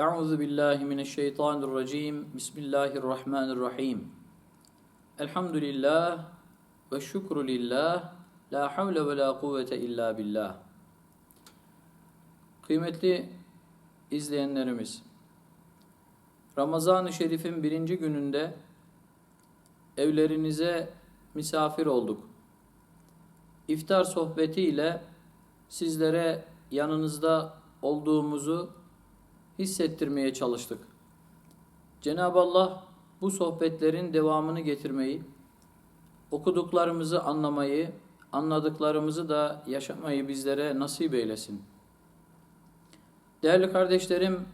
Euzu billahi mineşşeytanirracim. Bismillahirrahmanirrahim. Elhamdülillah ve şükru lillah. La havle ve la kuvvete illa billah. Kıymetli izleyenlerimiz, Ramazan-ı Şerif'in birinci gününde evlerinize misafir olduk. İftar sohbetiyle sizlere yanınızda olduğumuzu hissettirmeye çalıştık. Cenab-ı Allah bu sohbetlerin devamını getirmeyi, okuduklarımızı anlamayı, anladıklarımızı da yaşamayı bizlere nasip eylesin. Değerli kardeşlerim,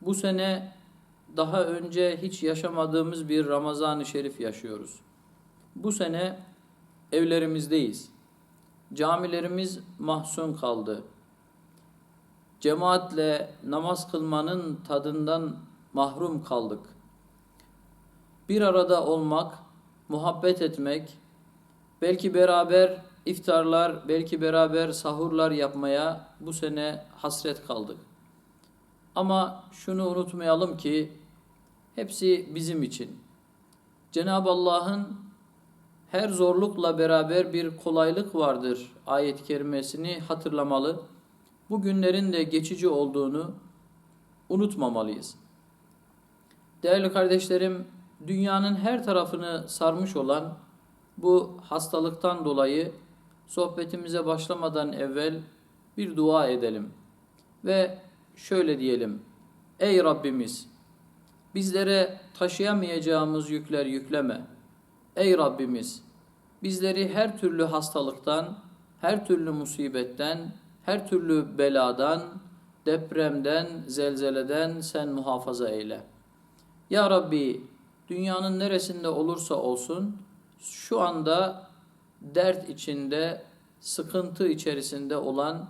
bu sene daha önce hiç yaşamadığımız bir Ramazan-ı Şerif yaşıyoruz. Bu sene evlerimizdeyiz. Camilerimiz mahzun kaldı. Cemaatle namaz kılmanın tadından mahrum kaldık. Bir arada olmak, muhabbet etmek, belki beraber iftarlar, belki beraber sahurlar yapmaya bu sene hasret kaldık. Ama şunu unutmayalım ki hepsi bizim için. Cenab-ı Allah'ın her zorlukla beraber bir kolaylık vardır ayet-i kerimesini hatırlamalı. Bu günlerin de geçici olduğunu unutmamalıyız. Değerli kardeşlerim, dünyanın her tarafını sarmış olan bu hastalıktan dolayı sohbetimize başlamadan evvel bir dua edelim. Ve şöyle diyelim. Ey Rabbimiz! Bizlere taşıyamayacağımız yükler yükleme. Ey Rabbimiz! Bizleri her türlü hastalıktan, her türlü musibetten, her türlü beladan, depremden, zelzeleden sen muhafaza eyle. Ya Rabbi, dünyanın neresinde olursa olsun, şu anda dert içinde, sıkıntı içerisinde olan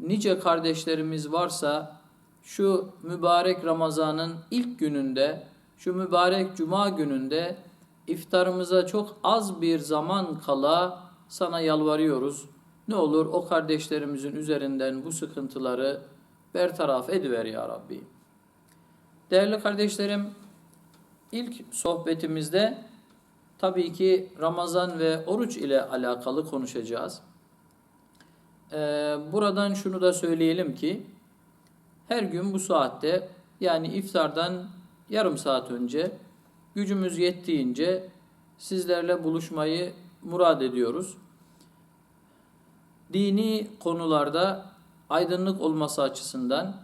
nice kardeşlerimiz varsa, şu mübarek Ramazan'ın ilk gününde, şu mübarek Cuma gününde iftarımıza çok az bir zaman kala sana yalvarıyoruz. Ne olur o kardeşlerimizin üzerinden bu sıkıntıları bertaraf ediver ya Rabbi. Değerli kardeşlerim, ilk sohbetimizde tabii ki Ramazan ve oruç ile alakalı konuşacağız. Ee, buradan şunu da söyleyelim ki, her gün bu saatte yani iftardan yarım saat önce gücümüz yettiğince sizlerle buluşmayı murad ediyoruz. Dini konularda aydınlık olması açısından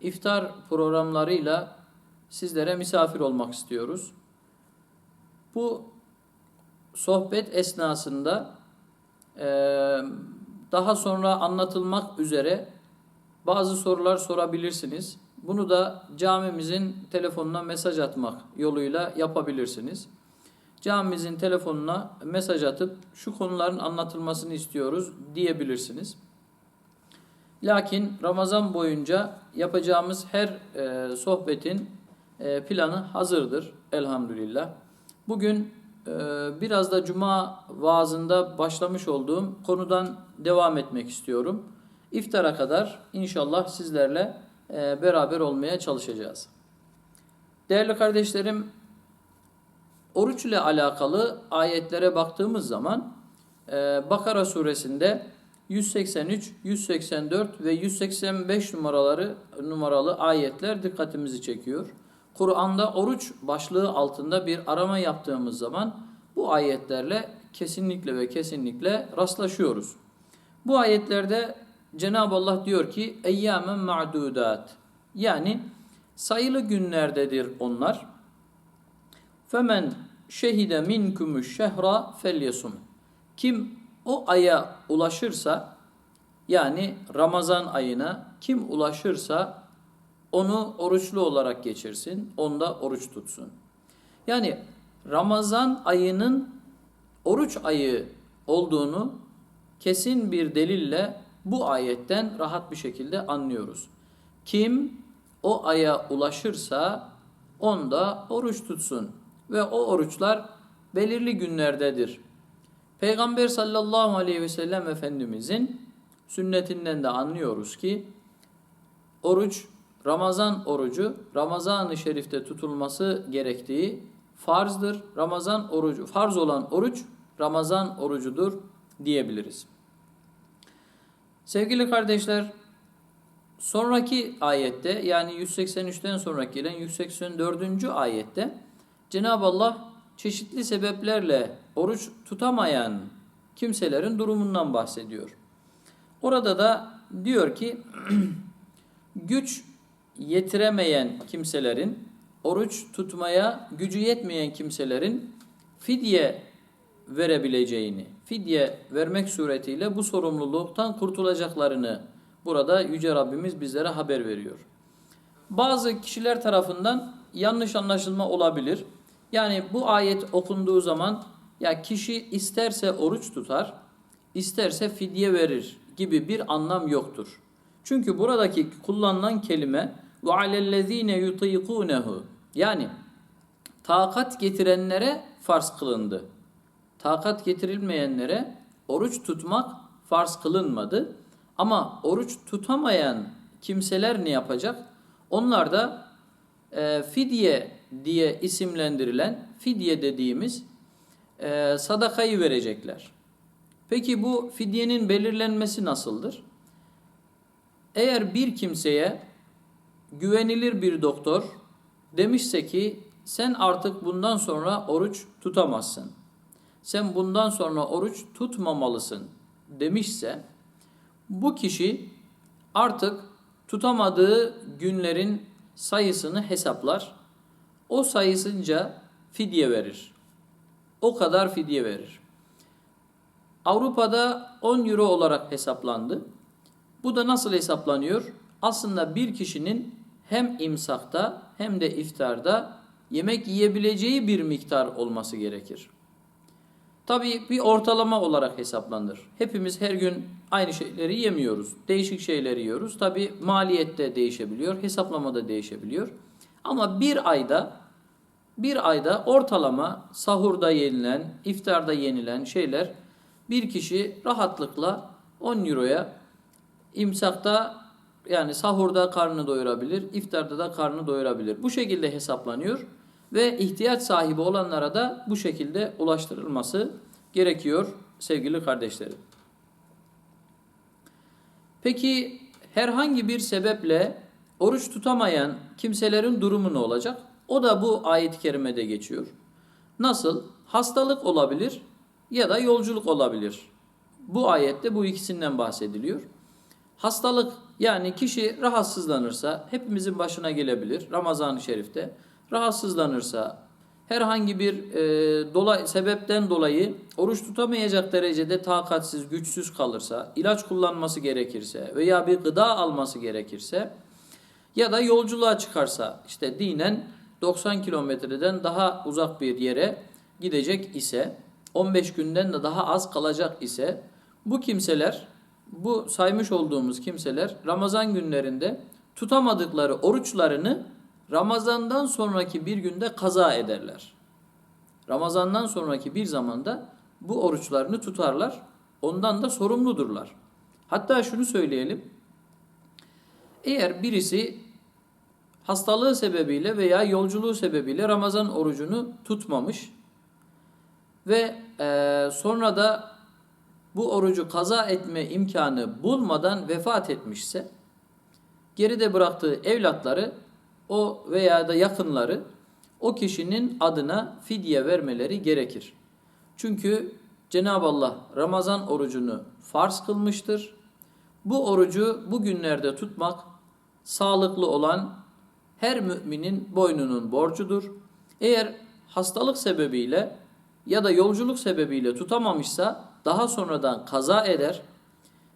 iftar programlarıyla sizlere misafir olmak istiyoruz. Bu sohbet esnasında e, daha sonra anlatılmak üzere bazı sorular sorabilirsiniz. Bunu da camimizin telefonuna mesaj atmak yoluyla yapabilirsiniz. Camimizin telefonuna mesaj atıp şu konuların anlatılmasını istiyoruz diyebilirsiniz. Lakin Ramazan boyunca yapacağımız her e, sohbetin e, planı hazırdır elhamdülillah. Bugün e, biraz da Cuma vaazında başlamış olduğum konudan devam etmek istiyorum. İftara kadar inşallah sizlerle e, beraber olmaya çalışacağız. Değerli kardeşlerim, oruç ile alakalı ayetlere baktığımız zaman e, Bakara suresinde 183, 184 ve 185 numaraları numaralı ayetler dikkatimizi çekiyor. Kur'an'da oruç başlığı altında bir arama yaptığımız zaman bu ayetlerle kesinlikle ve kesinlikle rastlaşıyoruz. Bu ayetlerde Cenab-ı Allah diyor ki eyyâmen ma'dudat yani sayılı günlerdedir onlar. Femen şehide minkumuş şehra felyesum. Kim o aya ulaşırsa yani Ramazan ayına kim ulaşırsa onu oruçlu olarak geçirsin, onda oruç tutsun. Yani Ramazan ayının oruç ayı olduğunu kesin bir delille bu ayetten rahat bir şekilde anlıyoruz. Kim o aya ulaşırsa onda oruç tutsun ve o oruçlar belirli günlerdedir. Peygamber sallallahu aleyhi ve sellem Efendimizin sünnetinden de anlıyoruz ki oruç, Ramazan orucu, Ramazan-ı Şerif'te tutulması gerektiği farzdır. Ramazan orucu, farz olan oruç Ramazan orucudur diyebiliriz. Sevgili kardeşler, sonraki ayette yani 183'ten sonraki gelen 184. ayette Cenab-ı Allah çeşitli sebeplerle oruç tutamayan kimselerin durumundan bahsediyor. Orada da diyor ki güç yetiremeyen kimselerin oruç tutmaya gücü yetmeyen kimselerin fidye verebileceğini, fidye vermek suretiyle bu sorumluluktan kurtulacaklarını burada Yüce Rabbimiz bizlere haber veriyor. Bazı kişiler tarafından yanlış anlaşılma olabilir. Yani bu ayet okunduğu zaman ya kişi isterse oruç tutar, isterse fidye verir gibi bir anlam yoktur. Çünkü buradaki kullanılan kelime ve alellezine yutikunehu yani takat getirenlere farz kılındı. Takat getirilmeyenlere oruç tutmak farz kılınmadı. Ama oruç tutamayan kimseler ne yapacak? Onlar da e, fidye diye isimlendirilen fidye dediğimiz e, sadakayı verecekler. Peki bu fidyenin belirlenmesi nasıldır? Eğer bir kimseye güvenilir bir doktor demişse ki sen artık bundan sonra oruç tutamazsın. Sen bundan sonra oruç tutmamalısın demişse bu kişi artık tutamadığı günlerin sayısını hesaplar. O sayısınca fidye verir. O kadar fidye verir. Avrupa'da 10 euro olarak hesaplandı. Bu da nasıl hesaplanıyor? Aslında bir kişinin hem imsakta hem de iftarda yemek yiyebileceği bir miktar olması gerekir. Tabii bir ortalama olarak hesaplanır. Hepimiz her gün aynı şeyleri yemiyoruz. Değişik şeyleri yiyoruz. Tabii maliyette değişebiliyor, hesaplamada değişebiliyor. Ama bir ayda bir ayda ortalama sahurda yenilen, iftarda yenilen şeyler bir kişi rahatlıkla 10 euroya imsakta yani sahurda karnını doyurabilir, iftarda da karnını doyurabilir. Bu şekilde hesaplanıyor ve ihtiyaç sahibi olanlara da bu şekilde ulaştırılması gerekiyor sevgili kardeşlerim. Peki herhangi bir sebeple oruç tutamayan kimselerin durumu ne olacak? O da bu ayet-i kerimede geçiyor. Nasıl? Hastalık olabilir ya da yolculuk olabilir. Bu ayette bu ikisinden bahsediliyor. Hastalık yani kişi rahatsızlanırsa hepimizin başına gelebilir Ramazan-ı Şerif'te. Rahatsızlanırsa herhangi bir e, dolay, sebepten dolayı oruç tutamayacak derecede takatsiz, güçsüz kalırsa, ilaç kullanması gerekirse veya bir gıda alması gerekirse ya da yolculuğa çıkarsa işte dinen 90 kilometreden daha uzak bir yere gidecek ise 15 günden de daha az kalacak ise bu kimseler bu saymış olduğumuz kimseler Ramazan günlerinde tutamadıkları oruçlarını Ramazandan sonraki bir günde kaza ederler. Ramazandan sonraki bir zamanda bu oruçlarını tutarlar. Ondan da sorumludurlar. Hatta şunu söyleyelim. Eğer birisi hastalığı sebebiyle veya yolculuğu sebebiyle Ramazan orucunu tutmamış ve e, sonra da bu orucu kaza etme imkanı bulmadan vefat etmişse geride bıraktığı evlatları o veya da yakınları o kişinin adına fidye vermeleri gerekir. Çünkü Cenab-ı Allah Ramazan orucunu farz kılmıştır. Bu orucu bu günlerde tutmak sağlıklı olan her müminin boynunun borcudur. Eğer hastalık sebebiyle ya da yolculuk sebebiyle tutamamışsa daha sonradan kaza eder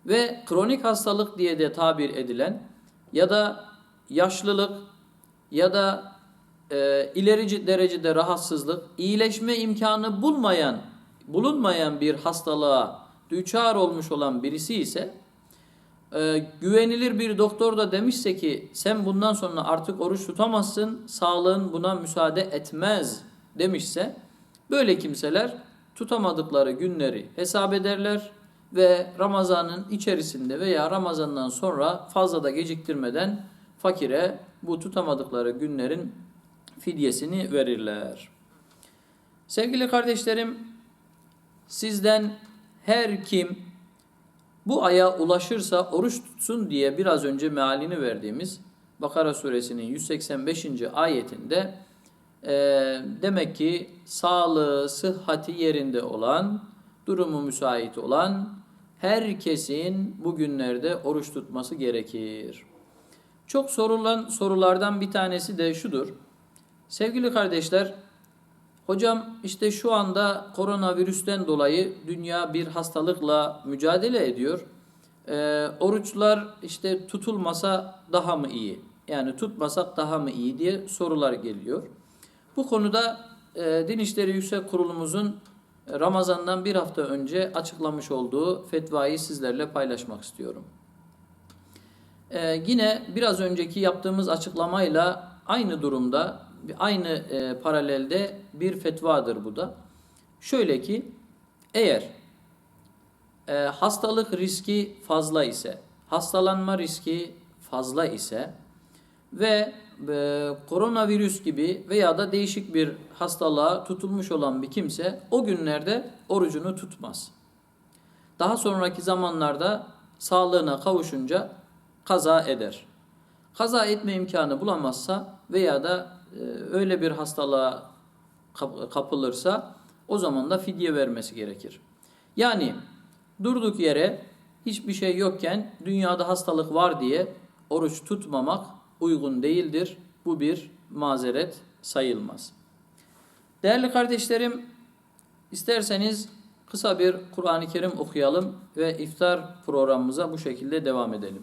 ve kronik hastalık diye de tabir edilen ya da yaşlılık ya da e, ileri derecede rahatsızlık, iyileşme imkanı bulmayan, bulunmayan bir hastalığa düçar olmuş olan birisi ise e, güvenilir bir doktor da demişse ki sen bundan sonra artık oruç tutamazsın, sağlığın buna müsaade etmez demişse böyle kimseler tutamadıkları günleri hesap ederler ve Ramazan'ın içerisinde veya Ramazan'dan sonra fazla da geciktirmeden fakire bu tutamadıkları günlerin fidyesini verirler. Sevgili kardeşlerim, sizden her kim bu aya ulaşırsa oruç tutsun diye biraz önce mealini verdiğimiz Bakara suresinin 185. ayetinde e, demek ki sağlığı, sıhhati yerinde olan, durumu müsait olan herkesin bugünlerde oruç tutması gerekir. Çok sorulan sorulardan bir tanesi de şudur. Sevgili kardeşler, hocam işte şu anda koronavirüsten dolayı dünya bir hastalıkla mücadele ediyor. Ee, oruçlar işte tutulmasa daha mı iyi? Yani tutmasak daha mı iyi diye sorular geliyor. Bu konuda e, Din İşleri Yüksek Kurulumuzun Ramazan'dan bir hafta önce açıklamış olduğu fetvayı sizlerle paylaşmak istiyorum. Ee, yine biraz önceki yaptığımız açıklamayla aynı durumda, aynı e, paralelde bir fetvadır bu da. Şöyle ki, eğer e, hastalık riski fazla ise, hastalanma riski fazla ise ve e, koronavirüs gibi veya da değişik bir hastalığa tutulmuş olan bir kimse o günlerde orucunu tutmaz. Daha sonraki zamanlarda sağlığına kavuşunca kaza eder. Kaza etme imkanı bulamazsa veya da öyle bir hastalığa kapılırsa o zaman da fidye vermesi gerekir. Yani durduk yere hiçbir şey yokken dünyada hastalık var diye oruç tutmamak uygun değildir. Bu bir mazeret sayılmaz. Değerli kardeşlerim, isterseniz kısa bir Kur'an-ı Kerim okuyalım ve iftar programımıza bu şekilde devam edelim.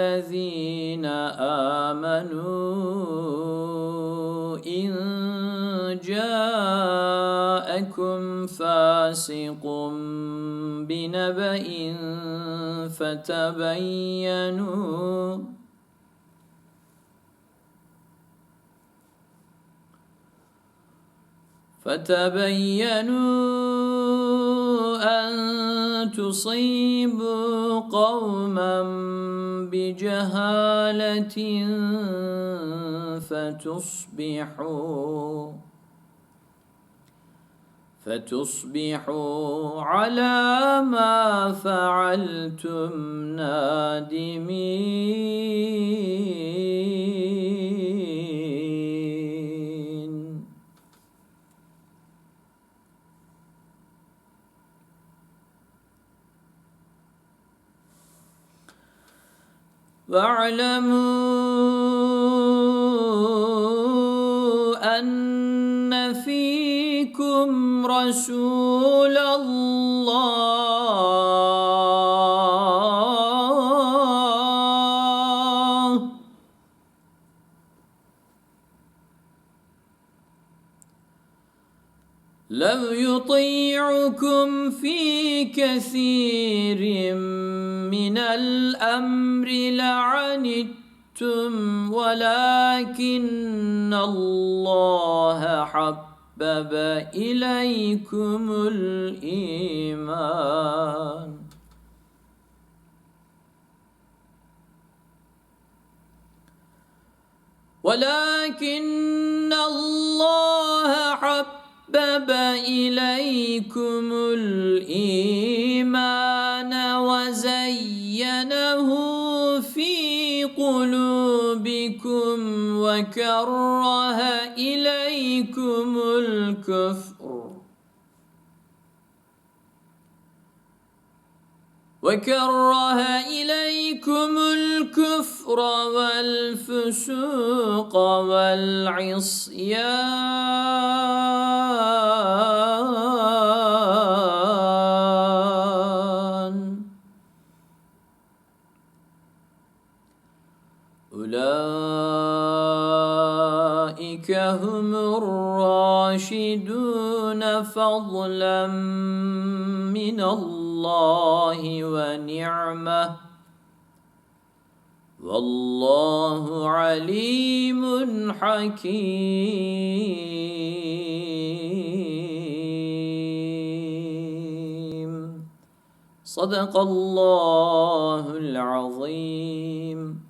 الذين آمنوا إن جاءكم فاسق بنبأ فتبينوا فتبينوا أن تصيبوا قوما بجهالة فتصبحوا فتصبحوا على ما فعلتم نادمين. واعلموا أن فيكم رسول الله. لو يطيعكم في كثير لعنتم ولكن الله حبب إليكم الإيمان. ولكن الله حبب إليكم الإيمان. وزينه في قلوبكم وكره إليكم الكفر. وكره إليكم الكفر والفسوق والعصيان. أولئك هم الراشدون فضلا من الله ونعمة. والله عليم حكيم. صدق الله العظيم.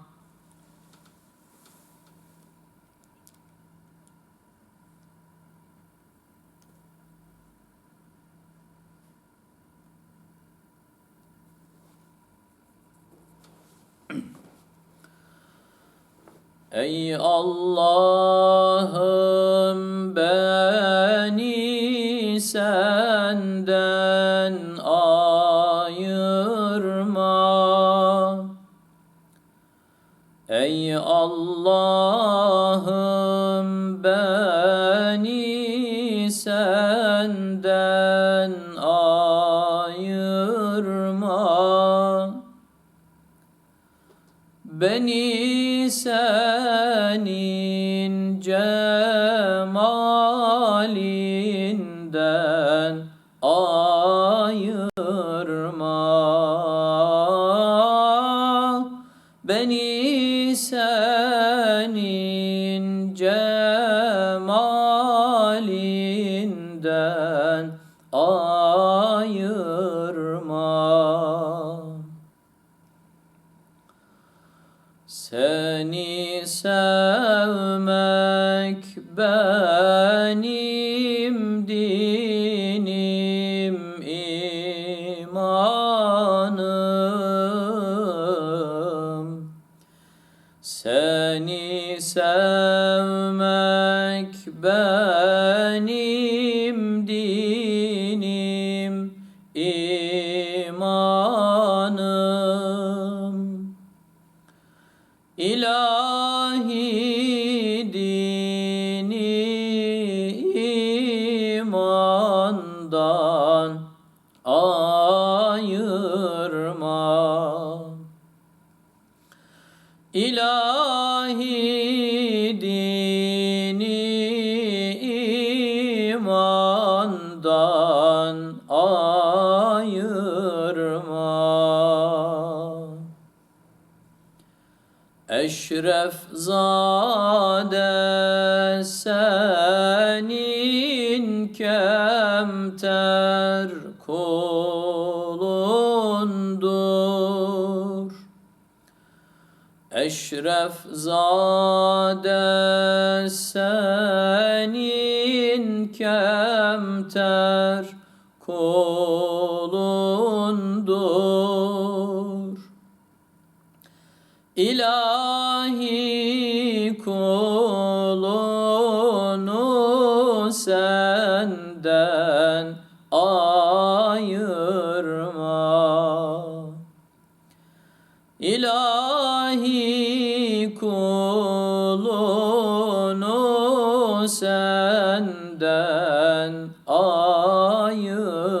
Ey Allah'ım beni senden Seni sevmek benim ayırma. Eşref zade senin kemter kulundur. Eşref zade senin kemter kulundur. İlahi kulunu senden ayırma. İlahi kulunu senden ayırma.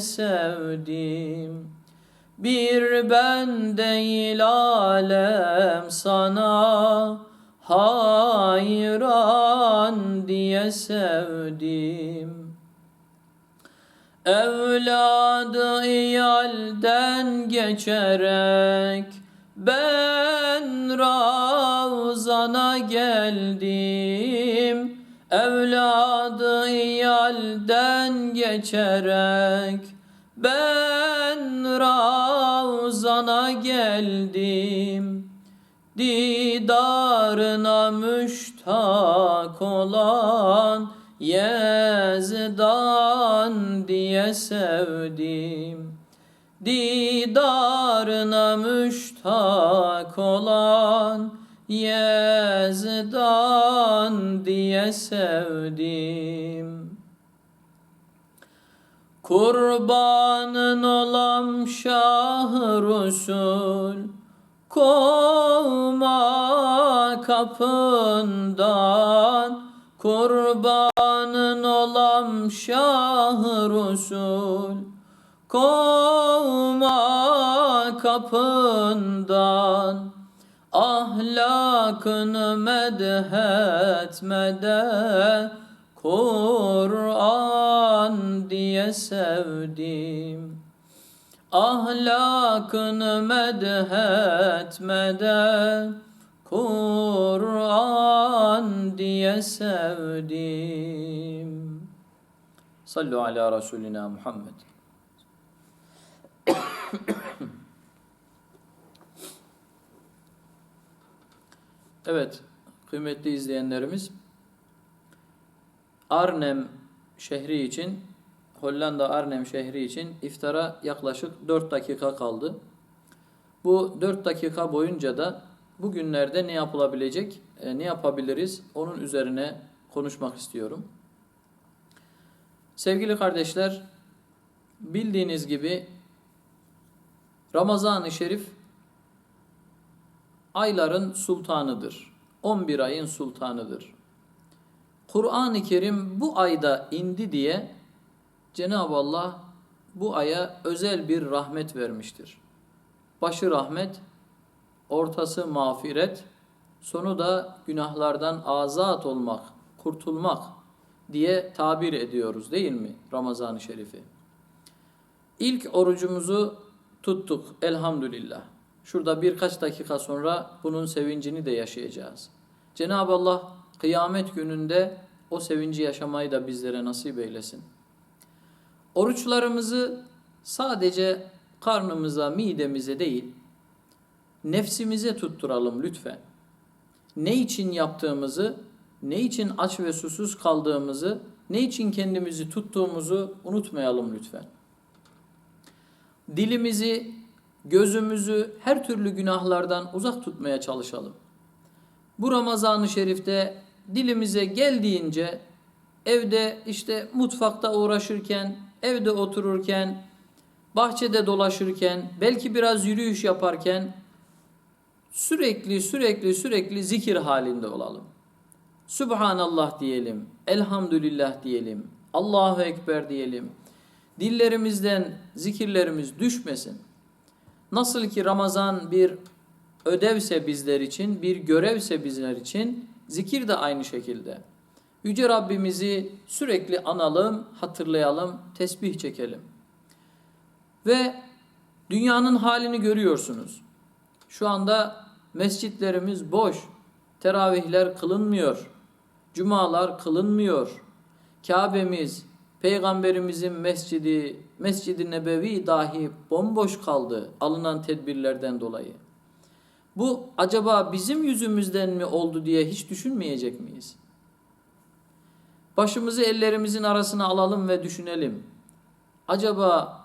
sevdim. Bir ben değil alem sana hayran diye sevdim. Evladı iyalden geçerek Ben Ravzana geldim. Evladı iyalden geçerek Ben Ravzana geldim. Didarına müştak olan Yezdan diye sevdim. Didarına müştak olan Yezdan diye sevdim Kurbanın olam şah Resul Kovma kapından. Kurbanın olam şah Resul Kovma kapından. Ahlakını medhetmede Kur'an diye sevdim. Ahlakını medhetmede Kur'an diye sevdim. Sallu ala Resulina Muhammed. Evet, kıymetli izleyenlerimiz, Arnhem şehri için, Hollanda Arnhem şehri için iftara yaklaşık 4 dakika kaldı. Bu 4 dakika boyunca da bugünlerde ne yapılabilecek, e, ne yapabiliriz onun üzerine konuşmak istiyorum. Sevgili kardeşler, bildiğiniz gibi Ramazan-ı Şerif ayların sultanıdır. 11 ayın sultanıdır. Kur'an-ı Kerim bu ayda indi diye Cenab-ı Allah bu aya özel bir rahmet vermiştir. Başı rahmet, ortası mağfiret, sonu da günahlardan azat olmak, kurtulmak diye tabir ediyoruz değil mi Ramazan-ı Şerif'i? İlk orucumuzu tuttuk elhamdülillah. Şurada birkaç dakika sonra bunun sevincini de yaşayacağız. Cenab-ı Allah kıyamet gününde o sevinci yaşamayı da bizlere nasip eylesin. Oruçlarımızı sadece karnımıza, midemize değil, nefsimize tutturalım lütfen. Ne için yaptığımızı, ne için aç ve susuz kaldığımızı, ne için kendimizi tuttuğumuzu unutmayalım lütfen. Dilimizi, gözümüzü her türlü günahlardan uzak tutmaya çalışalım. Bu Ramazan-ı Şerif'te dilimize geldiğince evde işte mutfakta uğraşırken, evde otururken, bahçede dolaşırken, belki biraz yürüyüş yaparken sürekli sürekli sürekli zikir halinde olalım. Subhanallah diyelim, elhamdülillah diyelim, Allahu Ekber diyelim. Dillerimizden zikirlerimiz düşmesin. Nasıl ki Ramazan bir ödevse bizler için, bir görevse bizler için, zikir de aynı şekilde. Yüce Rabbimizi sürekli analım, hatırlayalım, tesbih çekelim. Ve dünyanın halini görüyorsunuz. Şu anda mescitlerimiz boş, teravihler kılınmıyor, cumalar kılınmıyor. Kabe'miz, Peygamberimizin mescidi, Mescid-i Nebevi dahi bomboş kaldı alınan tedbirlerden dolayı. Bu acaba bizim yüzümüzden mi oldu diye hiç düşünmeyecek miyiz? Başımızı ellerimizin arasına alalım ve düşünelim. Acaba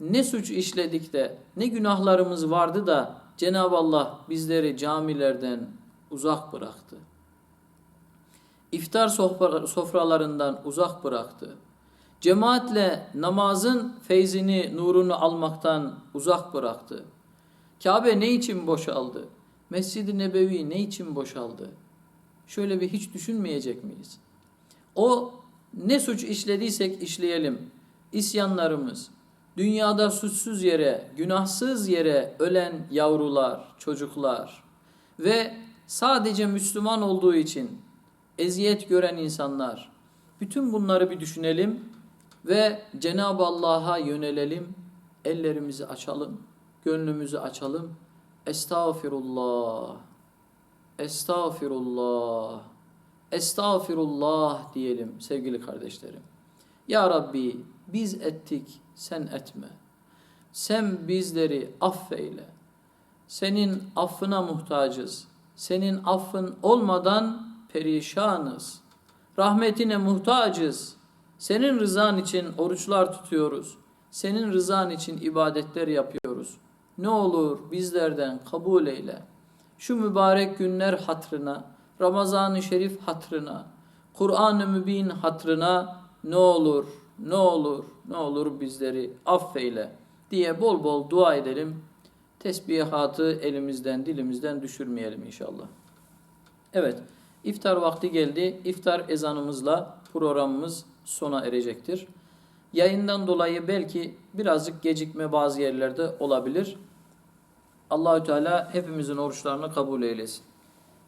ne suç işledik de ne günahlarımız vardı da Cenab-ı Allah bizleri camilerden uzak bıraktı. İftar sofralarından uzak bıraktı. Cemaatle namazın feyzini, nurunu almaktan uzak bıraktı. Kabe ne için boşaldı? Mescid-i Nebevi ne için boşaldı? Şöyle bir hiç düşünmeyecek miyiz? O ne suç işlediysek işleyelim. İsyanlarımız, dünyada suçsuz yere, günahsız yere ölen yavrular, çocuklar ve sadece Müslüman olduğu için eziyet gören insanlar. Bütün bunları bir düşünelim ve Cenab-ı Allah'a yönelelim, ellerimizi açalım, gönlümüzü açalım Estağfirullah. Estağfirullah. Estağfirullah diyelim sevgili kardeşlerim. Ya Rabbi biz ettik sen etme. Sen bizleri affeyle. Senin affına muhtacız. Senin affın olmadan perişanız. Rahmetine muhtacız. Senin rızan için oruçlar tutuyoruz. Senin rızan için ibadetler yapıyoruz. Ne olur bizlerden kabul eyle. Şu mübarek günler hatrına, Ramazan-ı Şerif hatrına, Kur'an-ı Mübin hatrına ne olur, ne olur, ne olur bizleri affeyle diye bol bol dua edelim. Tesbihatı elimizden, dilimizden düşürmeyelim inşallah. Evet, iftar vakti geldi. İftar ezanımızla programımız sona erecektir. Yayından dolayı belki birazcık gecikme bazı yerlerde olabilir. Allahü Teala hepimizin oruçlarını kabul eylesin.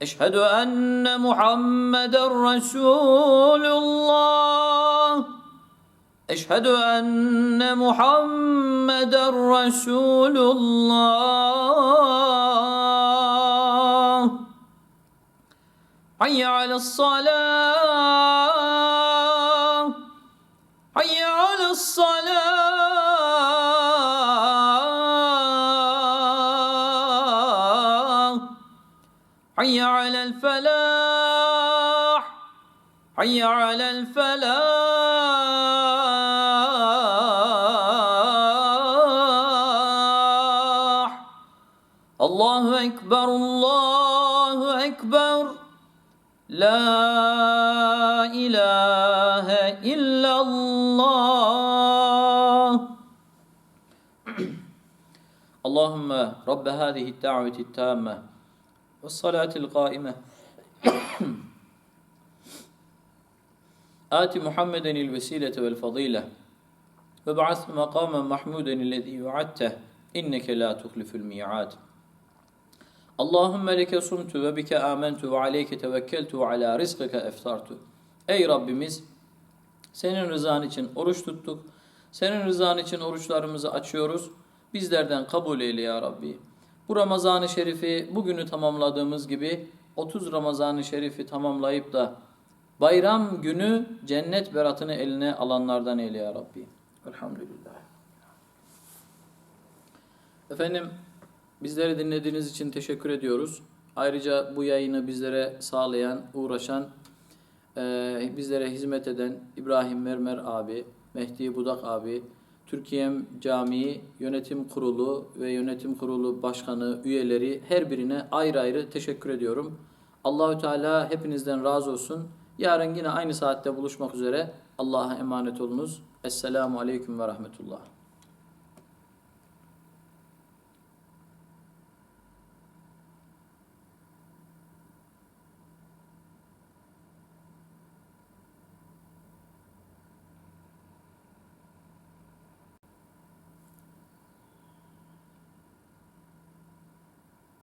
Eşhedü enne Muhammeden Resulullah. Eşhedü enne Muhammeden Resulullah. Hayye alas salah. Hayye حي على الفلاح. الله أكبر الله أكبر. لا إله إلا الله. اللهم رب هذه الدعوة التامة والصلاة القائمة. Ati Muhammeden il vesilete vel fadile ve ba'as makamen mahmuden illezî yu'atteh inneke la tuhliful mi'ad. Allahümme leke sumtu ve bike amentu ve aleyke tevekkeltu ve ala rizkike eftartu. Rabbimiz senin rızan için oruç tuttuk. Senin rızan için oruçlarımızı açıyoruz. Bizlerden kabul eyle ya Rabbi. Bu Ramazan-ı Şerif'i bugünü tamamladığımız gibi 30 Ramazan-ı Şerif'i tamamlayıp da bayram günü cennet beratını eline alanlardan eyle ya Rabbi. Elhamdülillah. Efendim bizleri dinlediğiniz için teşekkür ediyoruz. Ayrıca bu yayını bizlere sağlayan, uğraşan, eee, bizlere hizmet eden İbrahim Mermer abi, Mehdi Budak abi, Türkiye'm Camii Yönetim Kurulu ve Yönetim Kurulu Başkanı, üyeleri her birine ayrı ayrı teşekkür ediyorum. Allahü Teala hepinizden razı olsun. Yarın yine aynı saatte buluşmak üzere. Allah'a emanet olunuz. Esselamu Aleyküm ve Rahmetullah.